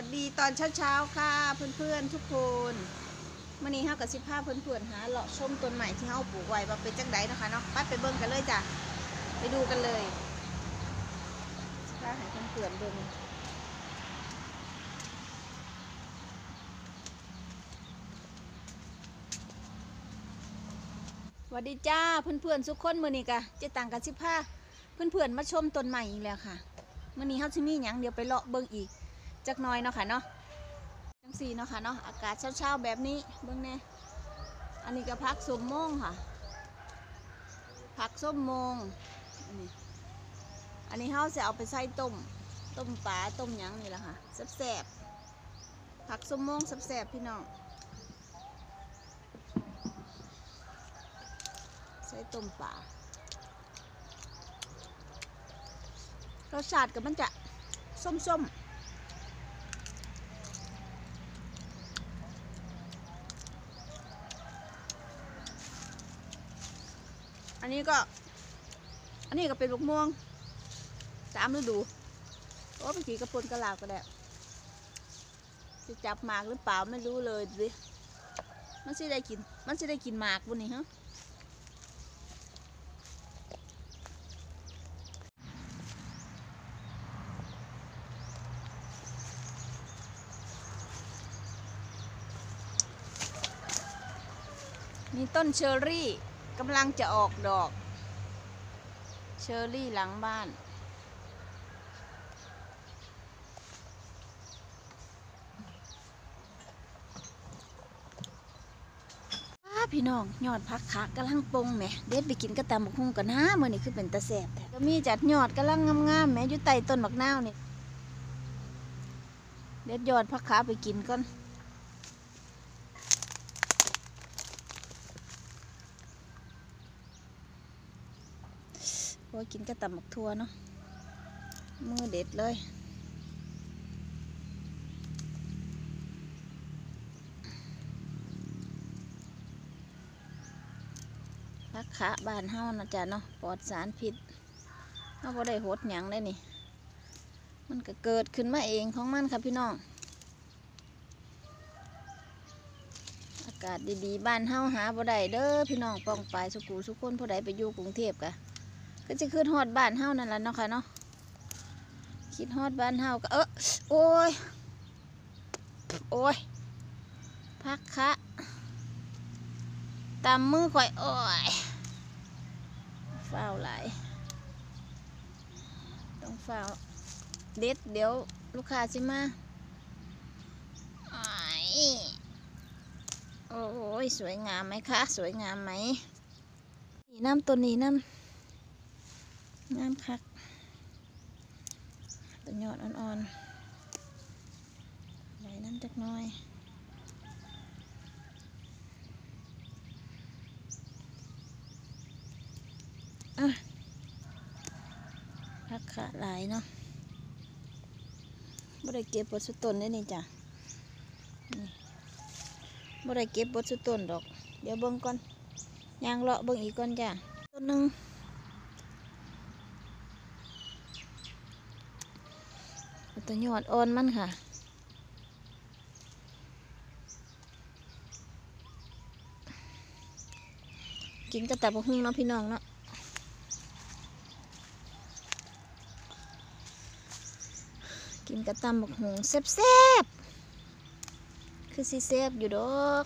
วัสดีตอนเช้าๆค่ะเพื่อนๆทุกคนมื่อนี้เฮากับสิบห้าเพื่อนๆหาเลาะชมต้นใหม่ที่เฮาปลูกไว้ว่าเป็นจังไดนะคะเนาะไปไปเบิ่งกันเลยจ้ะไปดูกันเลยถ้าให้เพื่อนๆเบิ่งสวัสดีจ้าเพื่อนๆทุกคนมื่อนี้กะเจะต่างกันสิบห้าเพื่อนๆมาชมต้นใหม่อีกแล้วค่ะมื่อนี้เฮาสิมีหยังเดี๋ยวไปเลาะเบิ่งอีก จักน้อยเนาะค่ะเนาะจังสีเนาะค่ะเนาะอากาศเช้าๆแบบนี้เบิ่งแน่อันนี้ก็พักส้มมงค่ะพักส้มมงอันนี้อันนี้เฮาจะเอาไปใส่ต้ม ต้มปลาต้มยังนี่แหละค่ะแซ่บๆผักส้มมงแซ่บๆพี่น้อง ใส่ต้มปลารสชาติก็มันจะส้มๆ อันนี้ก็ อันนี้ก็เป็นลูกม่วงสามฤดูโอ้ไปขี่กระปนกระลาก็ได้จะจับหมากหรือเปล่าไม่รู้เลยดิมันสิได้กิน มันสิได้กินหมากบนนี้ฮะมีต้นเชอร์รี่ กำลังจะออกดอก เชอร์รี่หลังบ้าน พี่น้องยอดพักขากำลังปงแหมเด็ดไปกินกระตำบักหุ่งกันนะมื่อนี้คือเป็นตะแสบแต่ก็มีจัดยอดกำลังงามๆแหมอยู่ใต้ต้นบักนาวนี่เด็ดยอดพักขาไปกินก่อน โอ้ยกินกระตำหมักทั่วเนาะ มือเด็ดเลยพักขาบานเฮานะจ๊ะเนาะ ปลอดสารพิษเฮาบ่ได้หดหยังได้นี่ มันก็เกิดขึ้นมาเองของมันค่ะพี่น้อง อากาศดีๆ บ้านเฮาหาบ่ได้เด้อพี่น้องป้องปลายสุกูสุคนผู้ใดไปอยู่กรุงเทพกะ ก็จะขึ้นฮอดบ้านเฮานั่นแหละเนาะค่ะเนาะคิดฮอดบ้านเฮาก็เออโอ้ยโอ้ยพักคะตามมือข่อยโอ้ยฝ้าวไหลายต้องฝ้าวเด็ดเดี๋ยวลูกค้าสิมาอ้ายโอ้ยสวยงามไหมคะ สวยงามไหมนี่น้ำตัวนี้น้ำ งามคักตัวยอดอ่อนๆใบน้ำจักน้อยอะพักขาหลายเนาะบ่ได้เก็บบดสุดต้นได้นี่จ้ะบ่ได้เก็บบดสุดต้นดอก เดี๋ยวเบิ่งก่อนยางเลาะเบิ่งอีกก่อนจ้ะต้นหนึ่ง ตัวยอดอ่อนมันค่ะ กินกระตับกหุ่งเนาะพี่น้องเนาะกินกระตำบักหงแซ่บๆ คือสิแซ่บอยู่ดอก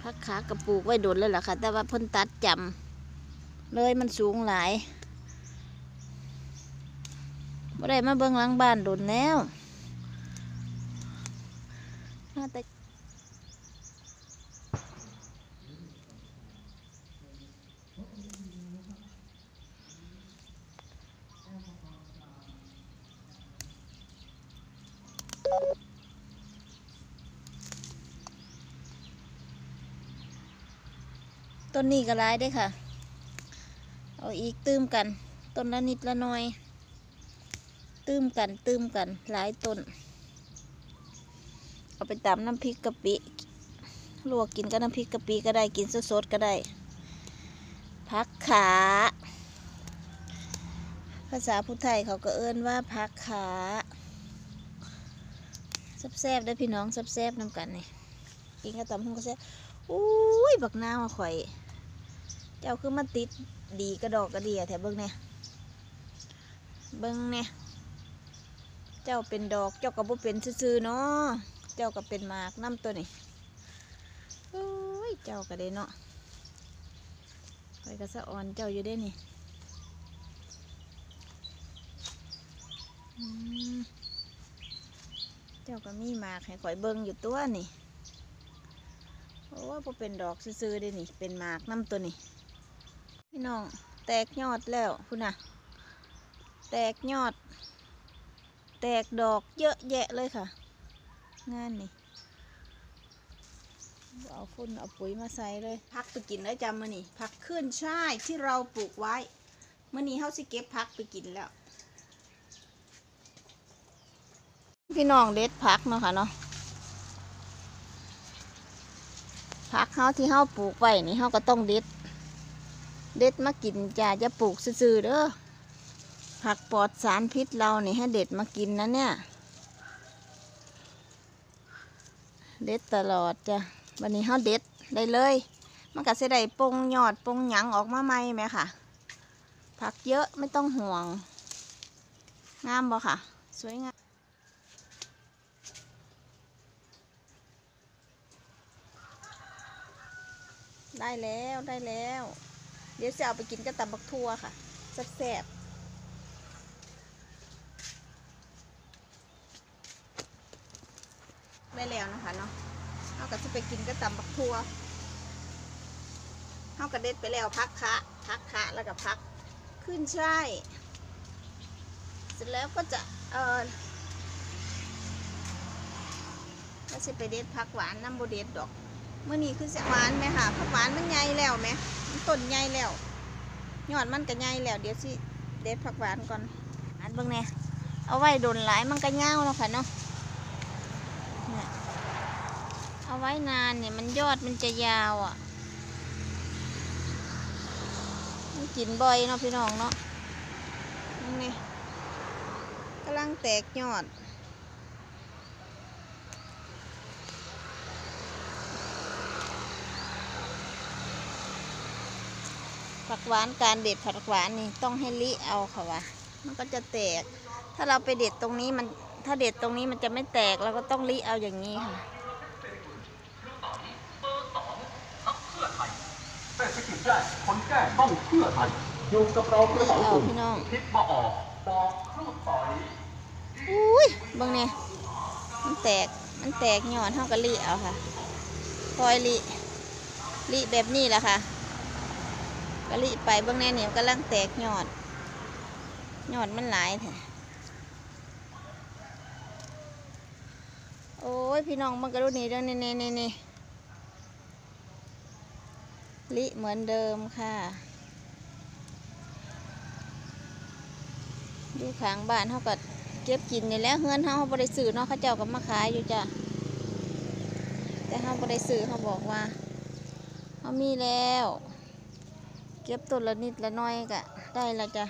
พักขากระปูกไว้โดนเลยล่ะค่ะ แต่ว่าพ่นตัดจำเลยมันสูงหลาย บ่ได้มาเบิ่งหลังบ้านโดนแล้วมาแต่ต้นนี้ก็ร้ายได้ค่ะ เอาอีกตื้มกัน ต้นละนิดละหน่อย ตื้มกันตื้มกันหลายต้น เอาไปตำน้ำพริกกะปิลวกกินกับน้ำพริกกะปิก็ได้กินสดๆก็ได้พักขา ภาษาพุทธไทยเขาก็เอิ้นว่าพักขาแซ่บได้พี่น้องแซ่บๆนำกันนี่กินกระตำหุ่งก็แซ่บอุ้ยบักน้าวอะข่อย เจ้าคือมันติดดีกระดอกกระเดียแถวเบิ้งเนี่ยเบิ้งเนี่ย เจ้าเป็นดอกเจ้าก็บ่เป็นซื่อๆเนาะเจ้าก็เป็นหมากน้ำตัวนี่โอ้ยเจ้าก็ได้เนาะข่อยก็สะอ่อนเจ้าอยู่ได้นี่เจ้าก็มีหมากให้ข่อยเบิ้งอยู่ตัวนี่โอ้ยบ่เป็นดอกซื่อๆเด้นี่ เป็นหมากน้ำตัวนี่พี่น้องแตกยอดแล้วคุณน่ะ แตกยอด แตกดอกเยอะแยะเลยค่ะ งานนี่เอาฝุ่นเอาปุ๋ยมาใส่เลยพักไปกินแล้วจำมานี่พักขึ้นใช่ที่เราปลูกไว้เมื่อนี้เขาสิเก็บพักไปกินแล้ว พี่น้องเด็ดพักเนาะค่ะเนาะพักเขาที่เขาปลูกไว้นี่เขาก็ต้องเด็ด เด็ดมากินจ้าจะปลูกซื่อเด้อ ผักปลอดสารพิษเราเนี่ยให้เด็ดมากินนะเนี่ย เด็ดตลอดจ้ะวันนี้เขาเด็ดได้เลย มันก็จะได้ปงยอดปงหยังออกมาใหม่ไหมค่ะ ผักเยอะไม่ต้องห่วง งามบ่ค่ะ สวยงามได้แล้วได้แล้ว เดี๋ยวจะเอาไปกินกับตำบักทั่วค่ะแซ่บๆ ได้แล้วนะคะเนาะเอาก็จะไปกินกับตำบักทั่วเอากระเด็ดไปแล้วพักคะพักคะแล้วก็พักขึ้นช่ายเสร็จแล้วก็จะเออก็จะไปเด็ดผักหวานน้ำโบเด็ดดอกเมื่อนี้คือเสียหวานไหมค่ะผักหวานมันใหญ่แล้วไหมมันต้นใหญ่แล้วยอดมันก็ใหญ่แล้ว เดี๋ยวสิเด็ดผักหวานก่อนอันเบิ่งเนี่ยเอาไว้โดนหลายมันก็เงาแล้วค่ะเนาะเนี่ย เอาไว้นานเนี่ยมันยอดมันจะยาวอะมันกินบ่อยเนาะพี่น้องเนาะนี่ไงกำลังแตกยอดผักหวานการเด็ดผักหวานนี่ต้องให้ลิเอาค่ะวะมันก็จะแตก ถ้าเราไปเด็ดตรงนี้มันถ้าเด็ดตรงนี้มันจะไม่แตกเราก็ต้องลิเอาอย่างนี้ค่ะ ช่คนแก้ต้องเพื่อไทยอยู่กับเรากระเป๋าเพี่น้องคิดมาออกบอกครูต่อยอุ้ยบางเนี่ยมันแตกมันแตกหย่อนเท่ากับลิเอาค่ะคอยลิลิแบบนี้แหละค่ะก็ลิไปเบางแน่เนี่ยกำลังแตกหยอดหยอดมันหลายแท้โอ้ยพี่น้องมันก็รู้นี่เรื่องนี่นี่นี่นี่ ลิเหมือนเดิมค่ะอยู่ขางบ้านเขาก็เก็บกินนี่แหล้วเฮือนเขาเขาบริสื่อเนาะเขาเจ้าก็มาขายอยู่จ้ะแต่เขาบริสื่อเขาบอกว่าเขามีแล้ว เก็บต้นละนิดละน้อยก็ได้ละจ้ะ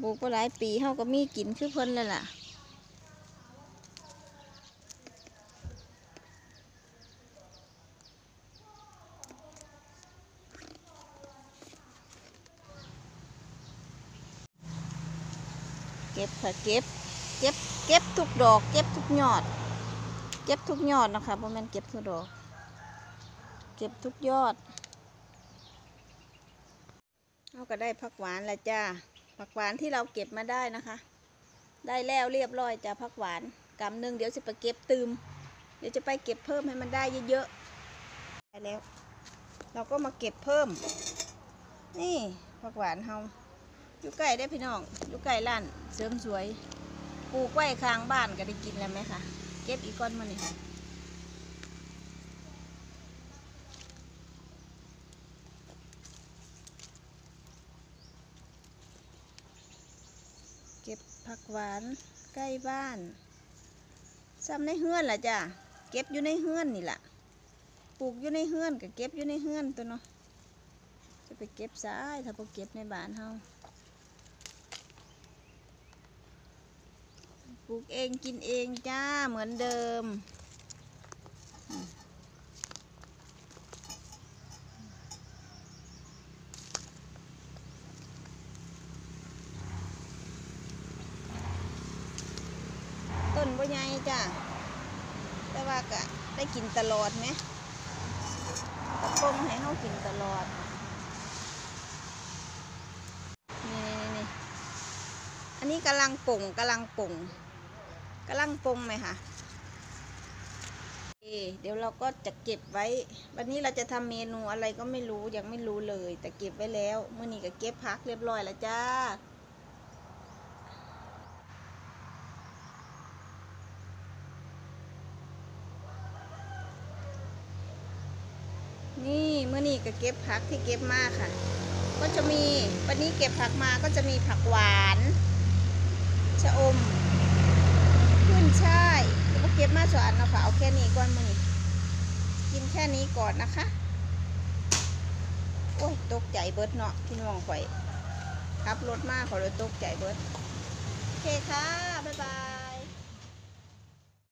ปลูกไปหลายปีเขาก็มีกินคือเพิ่นเลยล่ะ ก็บค่ะเก็บ เก็บ เก็บทุกดอก เก็บทุกยอด เก็บทุกยอดนะคะเพราะมันเก็บทุกดอก เก็บทุกยอดเราก็ได้ผักหวานแล้วจ้าผักหวานที่เราเก็บมาได้นะคะ ได้แล้วเรียบร้อยจ้าผักหวานกำหนึ่งเดี๋ยวจะไปเก็บตืมเดี๋ยวจะไปเก็บเพิ่มให้มันได้เยอะๆได้แล้ว เราก็มาเก็บเพิ่ม นี่ผักหวานเฮา อยู่ใกล้ได้พี่น้องอยู่ใกล้ร้านเสริมสวยปลูกไว้ข้างบ้านก็ได้กินแล้วไหมคะเก็บอีกก้อนมาหนี่เก็บผักหวานใกล้บ้านซ้ำในเฮือนล่ะจ้ะเก็บอยู่ในเฮือนนี่ล่ะปลูกอยู่ในเฮือนก็เก็บอยู่ในเฮือนตัวเนาะจะไปเก็บซ้ายถ้าพอเก็บในบ้านเฮา ลูกเองกินเองจ้าเหมือนเดิม ต้นบ่ใหญ่จ้ะแต่ว่าก็ได้กินตลอดไหมกระปงให้เขากินตลอดนี่นี่นี่อันนี้กำลังป่งกำลังป่ง กำลังป่งไหมคะเคเดี๋ยวเราก็จะเก็บไว้ วันนี้เราจะทำเมนูอะไรก็ไม่รู้ยังไม่รู้เลย แต่เก็บไว้แล้วเมื่อนี้ก็เก็บพักเรียบร้อยแล้วจ้านี่เมื่อนี้ก็เก็บผักที่เก็บมาค่ะ ก็จะมีวันนี้เก็บผักมาก็จะมีผักหวาน ชะอม ขึ้นช่ายก็เก็บมาสวนเนะคะเอาแค่นี้ก่อนมือนกินแค่นี้ก่อนนะคะ โอ้ย ตกใจเบิร์ดเนาะพี่น้องข่อยขับรถมากขอเลยตกใจเบิร์ดโอเคค่ะ บ๊ายบาย